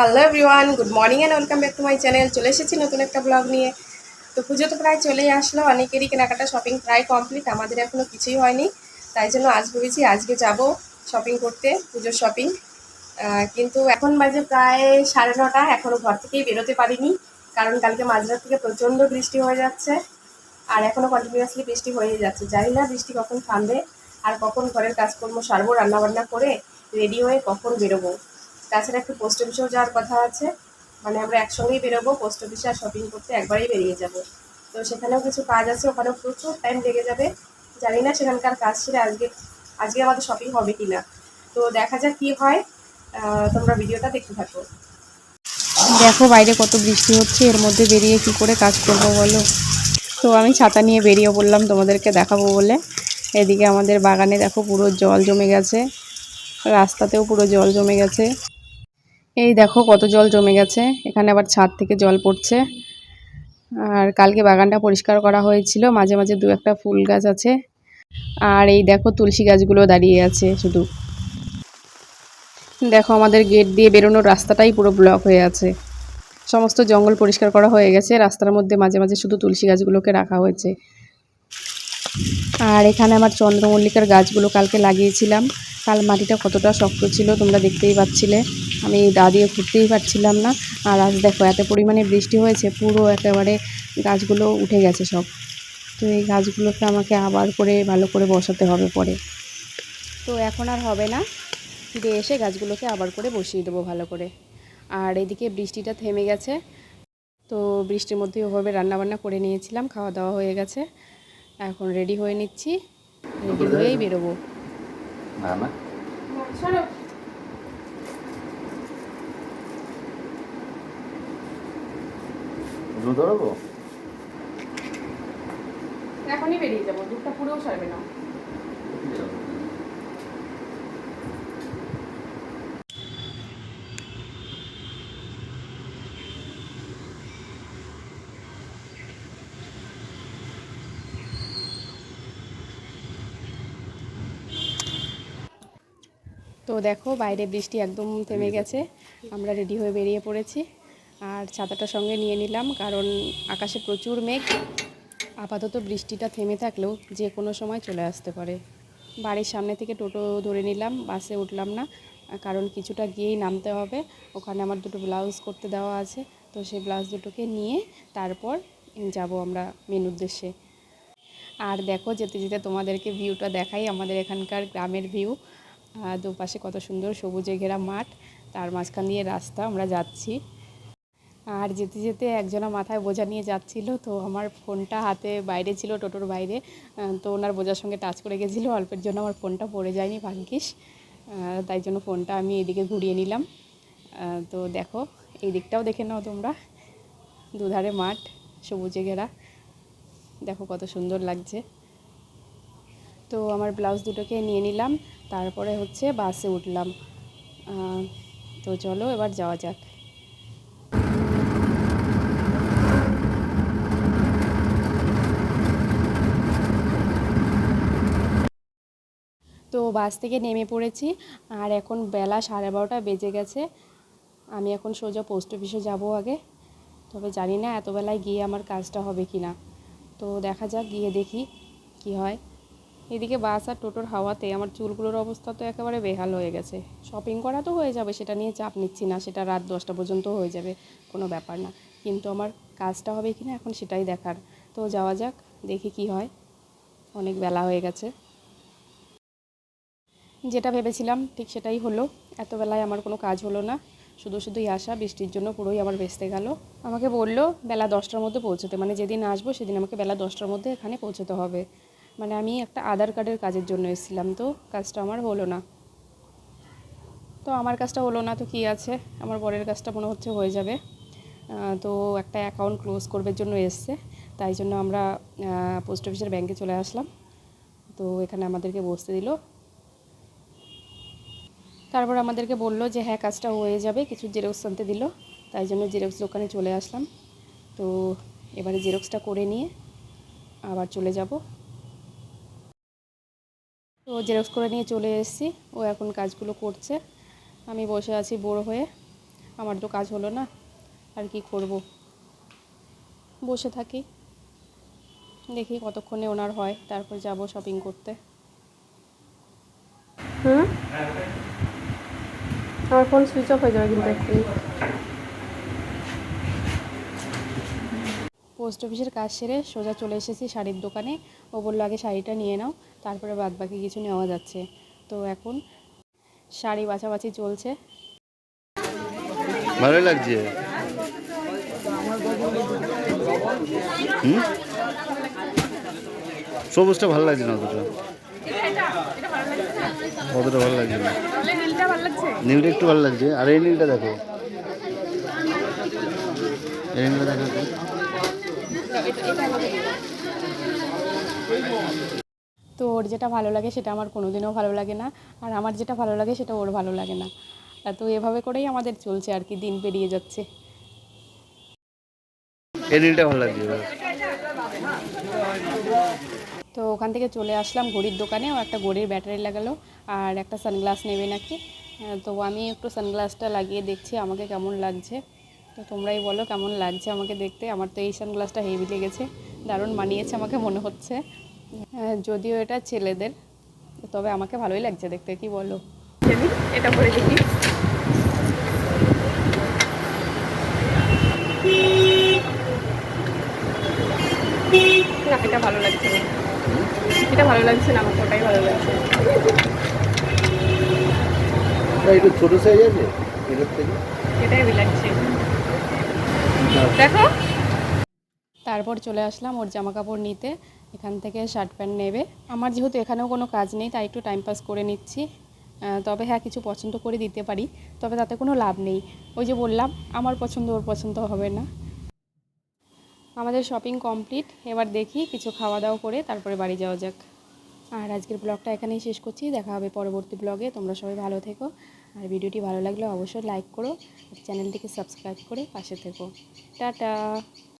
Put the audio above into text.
Hello everyone good morning and welcome back to my channel চলে এসেছি নতুন একটা ব্লগ নিয়ে। তো পুজো তো প্রায় চলেই আসলো, অনেকেরই কেনাকাটা শপিং প্রায় কমপ্লিট আমাদের এখনও কিছুই হয়নি। তাই জন্য আজ ভেবেছি আজকে যাব শপিং করতে, পুজোর শপিং কিন্তু এখন বাজে প্রায় সাড়ে নটা এখনও ঘর থেকেই বেরোতে পারিনি, কারণ কালকে মাঝরাত থেকে প্রচণ্ড বৃষ্টি হয়ে যাচ্ছে, আর এখনও কন্টিনিউয়াসলি বৃষ্টি হয়ে যাচ্ছে। জানি না বৃষ্টি কখন থামবে, আর কখন ঘরের কাজকর্ম সারবো, রান্নাবান্না করে রেডি হয়ে কখন বেরোবো। তাছাড়া একটু পোস্ট অফিসেও যাওয়ার কথা আছে। মানে আমরা একসঙ্গেই বেরোবো পোস্ট অফিসে আর শপিং করতে একবারেই বেরিয়ে যাব। তো সেখানেও কিছু কাজ আছে, ওখানেও প্রচুর টাইম লেগে যাবে। জানি না সেখানকার কাজ ছেড়ে আজকে আজকে আমাদের শপিং হবে কি না তো দেখা যাক কী হয়। তোমরা ভিডিওটা দেখতে থাকো। দেখো বাইরে কত বৃষ্টি হচ্ছে, এর মধ্যে বেরিয়ে কি করে কাজ করব বলো? তো আমি ছাতা নিয়ে বেরিয়ে পড়লাম তোমাদেরকে দেখাবো বলে। এদিকে আমাদের বাগানে দেখো পুরো জল জমে গেছে। রাস্তাতেও পুরো জল জমে গেছে। এই দেখো কত জল জমে গেছে। এখানে আবার ছাদ থেকে জল পড়ছে। আর কালকে বাগানটা পরিষ্কার করা হয়েছিল। মাঝে মাঝে দু একটা ফুল গাছ আছে। আর এই দেখো তুলসী গাছগুলো দাঁড়িয়ে আছে শুধু। দেখো আমাদের গেট দিয়ে বেরোনোর রাস্তাটাই পুরো ব্লক হয়ে আছে। সমস্ত জঙ্গল পরিষ্কার করা হয়ে গেছে। রাস্তার মধ্যে মাঝে মাঝে শুধু তুলসী গাছগুলোকে রাখা হয়েছে। আর এখানে আমার চন্দ্রমল্লিকার গাছগুলো কালকে লাগিয়েছিলাম। কাল মাটিটা কতটা শক্ত ছিল তোমরা দেখতেই পাচ্ছিলে। আমি দাঁড়িয়ে ঘুরতেই পারছিলাম না। আর আজ দেখো এত পরিমাণে বৃষ্টি হয়েছে পুরো একেবারে গাছগুলো উঠে গেছে সব। তো এই গাছগুলোকে আমাকে আবার করে ভালো করে বসাতে হবে পরে। তো এখন আর হবে না। ফিরে এসে গাছগুলোকে আবার করে বসিয়ে দেবো ভালো করে। আর এদিকে বৃষ্টিটা থেমে গেছে। তো বৃষ্টির মধ্যে ওভাবে রান্নাবান্না করে নিয়েছিলাম খাওয়া দাওয়া হয়ে গেছে। এখন রেডি হয়ে নিচ্ছি রেডি হয়েই বেরোবো। না দুধ ধরবো এখনই বেরিয়ে যাব দুধটা পুরোও সারবে না। তো দেখো বাইরে বৃষ্টি একদম থেমে গেছে আমরা রেডি হয়ে বেরিয়ে পড়েছি। আর ছাতাটা সঙ্গে নিয়ে নিলাম, কারণ আকাশে প্রচুর মেঘ। আপাতত বৃষ্টিটা থেমে থাকলেও যে কোনো সময় চলে আসতে পারে। বাড়ির সামনে থেকে টোটো ধরে নিলাম, বাসে উঠলাম না, কারণ কিছুটা গিয়েই নামতে হবে। ওখানে আমার দুটো ব্লাউজ করতে দেওয়া আছে, তো সেই ব্লাউজ দুটোকে নিয়ে তারপর যাব আমরা মেন উদ্দেশ্যে। আর দেখো, যেতে যেতে তোমাদেরকে ভিউটা দেখাই আমাদের এখানকার গ্রামের ভিউ দুপাশে কত সুন্দর সবুজে ঘেরা মাঠ, তার মাঝখান দিয়ে রাস্তা, আমরা যাচ্ছি। আর যেতে যেতে একজনা মাথায় বোঝা নিয়ে যাচ্ছিল, তো আমার ফোনটা হাতে বাইরে ছিল, টোটোর বাইরে। তো ওনার বোঝার সঙ্গে টাচ করে গেছিল, অল্পের জন্য আমার ফোনটা পড়ে যায়নি ভাগ্যিস। তাই জন্য ফোনটা আমি এদিকে ঘুরিয়ে নিলাম। তো দেখো, এই দিকটাও দেখে নাও তোমরা। দুধারে মাঠ, সবুজে ঘেরা। দেখো কত সুন্দর লাগছে। তো আমার ব্লাউজ দুটোকে নিয়ে নিলাম, তারপরে হচ্ছে বাসে উঠলাম। তো চলো এবার যাওয়া যাক। তো বাস থেকে নেমে পড়েছি। আর এখন বেলা সাড়ে বারোটা বেজে গেছে। আমি এখন সোজা পোস্ট অফিসে যাব আগে। তবে জানি না এত বেলায় গিয়ে আমার কাজটা হবে কি না তো দেখা যাক, গিয়ে দেখি কি হয়। এদিকে বাস আর টোটোর হাওয়াতে আমার চুলগুলোর অবস্থা তো একেবারে বেহাল হয়ে গেছে। শপিং করা তো হয়ে যাবে, সেটা নিয়ে চাপ নিচ্ছি না। সেটা রাত দশটা পর্যন্ত হয়ে যাবে, কোনো ব্যাপার না। কিন্তু আমার কাজটা হবে কি না এখন সেটাই দেখার। তো যাওয়া যাক, দেখি কি হয়। অনেক বেলা হয়ে গেছে। যেটা ভেবেছিলাম, ঠিক সেটাই হলো। এত বেলায় আমার কোনো কাজ হলো না। শুধু শুধুই আসা, বৃষ্টির জন্য পুরোই আমার বেসতে গেল। আমাকে বলল, বেলা দশটার মধ্যে পৌঁছতে। মানে যেদিন আসব সেদিন আমাকে বেলা দশটার মধ্যে এখানে পৌঁছতে হবে। মানে আমি একটা আধার কার্ডের কাজের জন্য এসেছিলাম তো, কাজটা আমার হলো না। তো আমার কাজটা হলো না তো কি আছে? আমার বরের কাজটা মনে হচ্ছে হয়ে যাবে। তো একটা অ্যাকাউন্ট ক্লোজ করবার জন্য এসছে। তাই জন্য আমরা পোস্ট অফিসের ব্যাংকে চলে আসলাম। তো এখানে আমাদেরকে বসতে দিল। তারপর আমাদেরকে বলল যে হ্যাঁ কাজটা হয়ে যাবে। কিছু জেরক্স আনতে দিল। তাই জন্য জেরক্স দোকানে চলে আসলাম। তো এবারে জেরক্সটা করে নিয়ে আবার চলে যাব। তো জেরক্স করে নিয়ে চলে এসেছি। ও এখন কাজগুলো করছে। আমি বসে আছি বড় হয়ে। আমার তো কাজ হলো না। আর কি করব? বসে থাকি। দেখি কতক্ষণে ওনার হয়। তারপর যাব শপিং করতে। হুম? আমার ফোন সুইচ অফ হয়ে যাবে কিন্তু একটু। পোস্ট অফিসের কাজ সেরে সোজা চলে এসেছি শাড়ির দোকানে। ও বলল আগে শাড়িটা নিয়ে নাও তারপরে বাদ বাকি কিছু নেওয়া যাচ্ছে। তো এখন শাড়ি বাছাবাছি চলছে। ভালো লাগছে। সবুজটা ভালো লাগছে না অতটা। অতটা ভালো লাগছে? নীলটা একটু ভালো লাগছে। আর এই নীলটা দেখো। এই নীলটা দেখো তো ওর যেটা ভালো লাগে সেটা আমার কোনোদিনও ভালো লাগে না। আর আমার যেটা ভালো লাগে সেটা ওর ভালো লাগে না। আর তো এভাবে করেই আমাদের চলছে আর কি দিন পেরিয়ে যাচ্ছে। এই নীলটা ভালো লাগছে। তো ওখান থেকে চলে আসলাম ঘড়ির দোকানে, ও একটা ঘড়ির ব্যাটারি লাগালো আর একটা সানগ্লাস নেবে নাকি। তো আমি একটু সানগ্লাসটা লাগিয়ে দেখছি, আমাকে কেমন লাগছে। তো তোমরাই বলো কেমন লাগছে আমাকে দেখতে, আমার তো এই সানগ্লাসটা হেভি লেগেছে, দারুণ মানিয়েছে আমাকে মনে হচ্ছে। যদিও এটা ছেলেদের, তবে আমাকে ভালোই লাগছে দেখতে, কি বলো? এটা পরে দেখি। না এটা ভালো লাগছে। না এটা ভালো লাগছে না আমাকে ওটাই ভালো লাগছে। এটা একটু ছোটো সাইজ আছে এটাই লাগছে। দেখো। তারপর চলে আসলাম ওর জামা কাপড় নিতে। এখান থেকে শার্ট প্যান্ট নেবে। আমার যেহেতু এখানেও কোনো কাজ নেই তাই একটু টাইম পাস করে নিচ্ছি। তবে হ্যাঁ কিছু পছন্দ করে দিতে পারি। তবে তাতে কোনো লাভ নেই। ওই যে বললাম আমার পছন্দ ওর পছন্দ হবে না। আমাদের শপিং কমপ্লিট এবার দেখি কিছু খাওয়া দাওয়া করে তারপরে বাড়ি যাওয়া যাক। আর আজকের ব্লগটা এখানেই শেষ করছি। দেখা হবে পরবর্তী ব্লগে তোমরা সবাই ভালো থেকো। আর ভিডিওটি ভালো লাগলে অবশ্যই লাইক করো। চ্যানেলটিকে সাবস্ক্রাইব করে পাশে থেকো। টাটা!